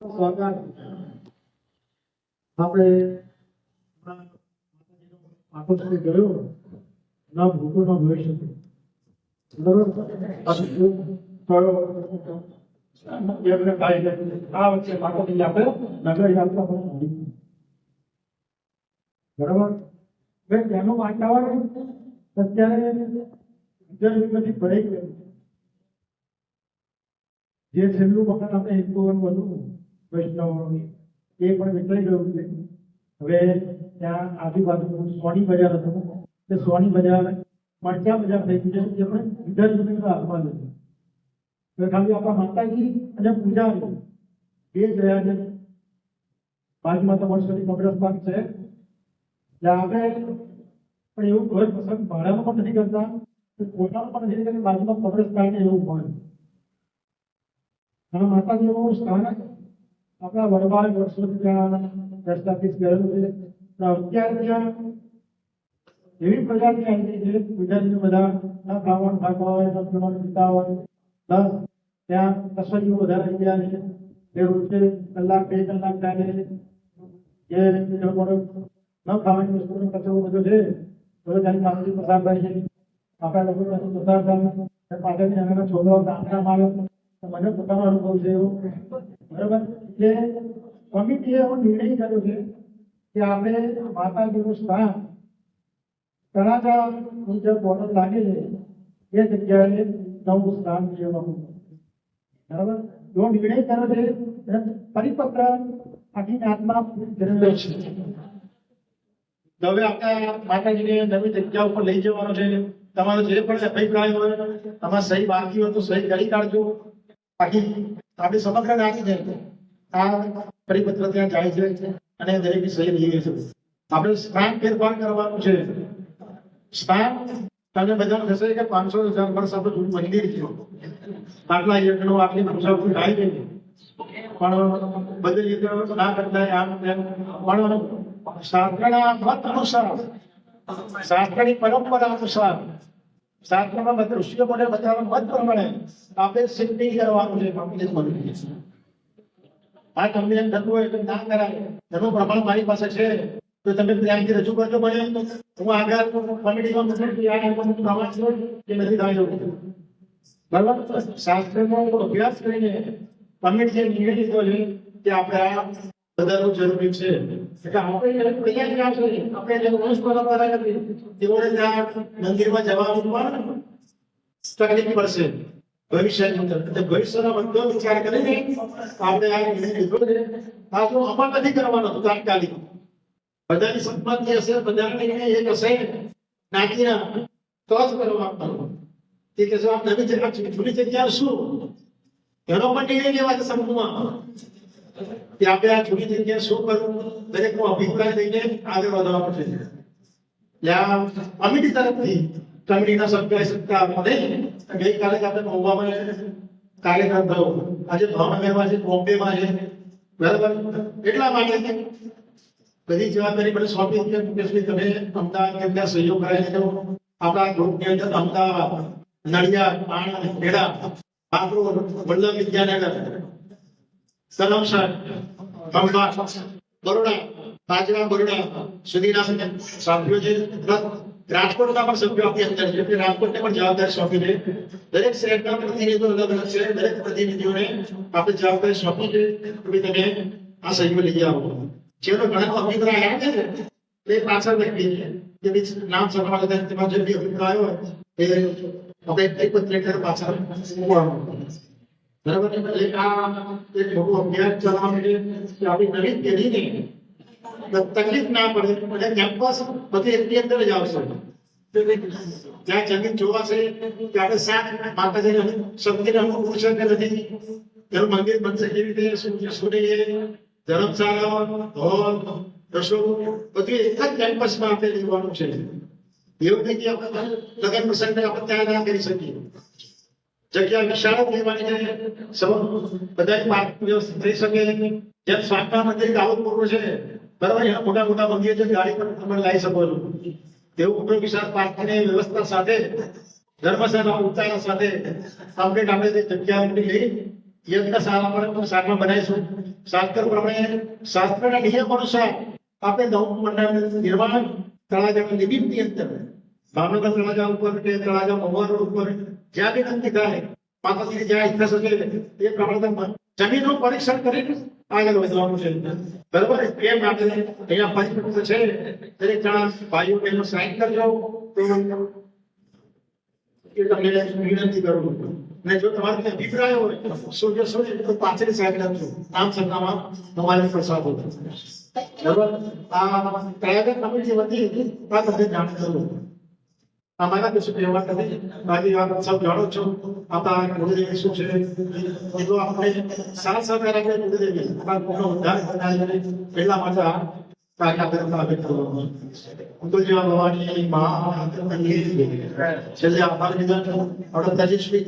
સ્વાગત. આપણે આકર્ષણ ગયો ના ભૂગોળમાં ભવિષ્ય બરોબર? એમને જે છેલ્લું વખત આપણે હિન્દુઓનું હતું વૈષ્ણવોનું એ પણ વિતરાઈ ગયું છે. હવે ત્યાં આજુબાજુ સોની બજાર હતું. તે સોની બજાર મરચા બજાર થઈ ગયું છે. એ પણ વિદ્યાર્થીઓને હાથમાં નથી હવે ખાલી આપણા માતાજી અને પૂજારી બે જ રહ્યા છે. બાજુમાં તો વર્ષોથી કબ્રસ્તાન છે. ત્યાં આપણે પણ એવું ઘર પસંદ ભાડાનું પણ નથી કરતા. પોતાનું પણ નથી કરતા. બાજુમાં કબ્રસ્તાન એવું હોય. અને માતાજીનું સ્થાન આપણા વડવાળ વર્ષોથી ત્યાં પ્રસ્થાપિત કરેલું છે અત્યારે ત્યાં એવી પ્રજાતિ આવી છે ગુજરાતની બધા ખાવાનું ખાતા હોય પીવાનું પીતા હોય પ્લસ ત્યાં કસોટીઓ વધારે ગયા છે. એ રોજે કલાક, બે કલાક ચાલે જે લોકોને ન ખાવાની વસ્તુનો કચરો બધો છે બધો ત્યાંની કામગીરી પસાર થાય છે. આપણા લોકો ત્યાંથી પસાર થાય પાછળની નાના છોકરાઓ ગામના માણસ મને પોતાનો અનુભવ છે એવો. બરાબર? એટલે કમિટીએ એવો નિર્ણય કર્યો છે કે આપણે માતાજીનું સ્થાન તળાજા જે બોર્ડર લાગે છે. એ જગ્યાએ નવું સ્થાન લેવાનું બરાબર? જો નિર્ણય કર્યો છે પરિપત્ર આખી જ્ઞાતમાં જરૂર છે. હવે આપણે માતાજીને નવી જગ્યા ઉપર લઈ જવાનો છે. તમારો જે પણ અભિપ્રાય હોય, તમારે સહી બાકી હોય તો સહી કરી કાઢજો. બાકી આપણી સમગ્ર નાખી છે આ પરિપત્ર ત્યાં જાય છે અને દરેકની સહી લઈએ છે. આપણે સ્થાન ફેરફાર કરવાનું છે. સ્થાન તમને બધાને થશે કે પાંચસો હજાર વર્ષ આપણું મંદિર છે આટલા યજ્ઞો આટલી પૂજાઓ થાય છે. પણ બધી રીતે ના કરતા આમ તેમ. પણ શાસ્ત્રના મત અનુસાર, શાસ્ત્રની પરંપરા અનુસાર, શાસ્ત્રમાં ઋષિઓ મને બધા મત પ્રમાણે આપણે સિદ્ધિ કરવાનું છે. આ તમને થતું હોય તો ના કરાય. એનું પ્રમાણ મારી પાસે છે. તો તમે ત્યાંથી રજૂ કરજો મને. હું આગળ કમિટીમાં મૂકું છું. આ પ્રમાણ છે કે નથી થાય એવું. બરાબર? શાસ્ત્રનો અભ્યાસ કરીને કમિટીએ નિર્ણય લીધો છે કે આપણે આ વધારવું જરૂરી છે. એટલે આપણે જ આપણે જે તેઓને ત્યાં મંદિરમાં જવાનું પણ તકલીફ પડશે. ભવિષ્યની જગ્યા શું? એનો પણ નિર્ણય સમૂહમાં કે આપણે આ જૂની જગ્યા શું કરવું? દરેકનો અભિપ્રાય લઈને આગળ વધવાનું છે. ત્યાં કમિટી તરફથી કમિટીના સભ્ય સત્તા મળે. ગઈકાલે આપણે મહુવામાં કાર્યક્રમ થયો આજે ભાવનગરમાં છે, બોમ્બેમાં છે. બરાબર? એટલા માટે બધી જવાબદારી મને સોંપી છે મુકેશભાઈ, તમે અમદાવાદ કેટલા સહયોગ કરાય છે? આપણા ગ્રુપની અંદર અમદાવાદ, નડિયાદ આણંદ ખેડા બાગરોડ વલ્લભ વિદ્યાનગર, સલમસર, ખંભાત, બરોડા, બાજરા, બરોડા સુધીના સભ્યો છે. રાજકોટના પણ સભ્યો આપણી અંદર છે એટલે રાજકોટને પણ જવાબદારી સોંપી છે. દરેક શહેરના પ્રતિનિધિઓ અલગ અલગ છે. દરેક પ્રતિનિધિઓને આપણે જવાબદારી સોંપી છે કે તમે આ સહયોગ લઈ આવો. જેનો ઘણા અભિપ્રાય આવે છે તે પાછળ વ્યક્તિ છે. કે નામ સભા લેતા તેમાં જે અભિપ્રાય હોય, એ આપણે એક પત્રકાર પાછળ મૂકવાનું. બરાબર? એટલે આ એક મોટો અભ્યાસ ચલાવવા છે. કે આપણી નવી પેઢીને તકલીફ ના પડે કેમ્પસ બધી એટલી અંદર જ આવશે. જ્યાં જમીન જોવાશે ત્યારે સાત માતાજીને શક્તિને અનુકૂળ છે નથી. એનું મંદિર બનશે એવી રીતે સૂર્ય ધર્મશાળા હોલ રસોડું, બધું એક જ કેમ્પસમાં આપણે લેવાનું છે. એવું નહીં કે આપણે લગ્ન પ્રસંગને આપણે ત્યાં ના કરી શકીએ. જગ્યા વિશાળ લેવાની છે, સૌ બધા પાક વ્યવસ્થિત થઈ શકે. જેમ સ્વામિના મંદિર દાહોદપુરનું છે બરાબર, એના મોટા મોટા મંદિર છે, ગાડી પણ તમે લાવી શકો છો તેવું મોટો વિશાળ પાર્કની વ્યવસ્થા સાથે ધર્મશાળા ઉતારા સાથે કમ્પ્લીટ ગામે જે જગ્યા લઈ યજ્ઞ શાળા શાળા બનાવીશું. શાસ્ત્ર પ્રમાણે શાસ્ત્રના નિયમ અનુસાર આપણે નવું મંડળ નિર્માણ તળાજા નિમિત્તની અંદર. ભાવનગર તળાજા ઉપર કે તળાજા મહુવા ઉપર જ્યાં બી નક્કી થાય માતાજીની જ્યાં ઈચ્છા શકે એ પ્રમાણે જમીનનું પરીક્ષણ કરીને આગળ વધવાનું છે. બરોબર? એ માટે અહીંયા પરિપત્ર છે. દરેક જણા ભાઈઓ બહેનો સાઈન કરજો. તો તમને વિનંતી કરું છું. જો તમારે કોઈ અભિપ્રાય હોય સૂર્ય સૂર્ય તો પાછળ સાઈડ લખજો આમ સરનામા તમારે પર સાફ બરોબર? આ તળાજા કમિટી વતી આ તમને જાણ અમારા કશું કહેવા નથી બાકી વાત સૌ જાણો છો આપણા ગુરુદેવી શું છે એ તો આપણે સાથ સહકાર આપણે ગુરુદેવી આપણા કોનો ઉદ્ધાર કરનાર પહેલા માટે આ કાર્ય કરતા આવે કરવાનું અંકુલજી ભવાની મા છેલ્લે આભાર વિધાન આપણે તજસ્વી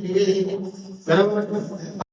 બરાબર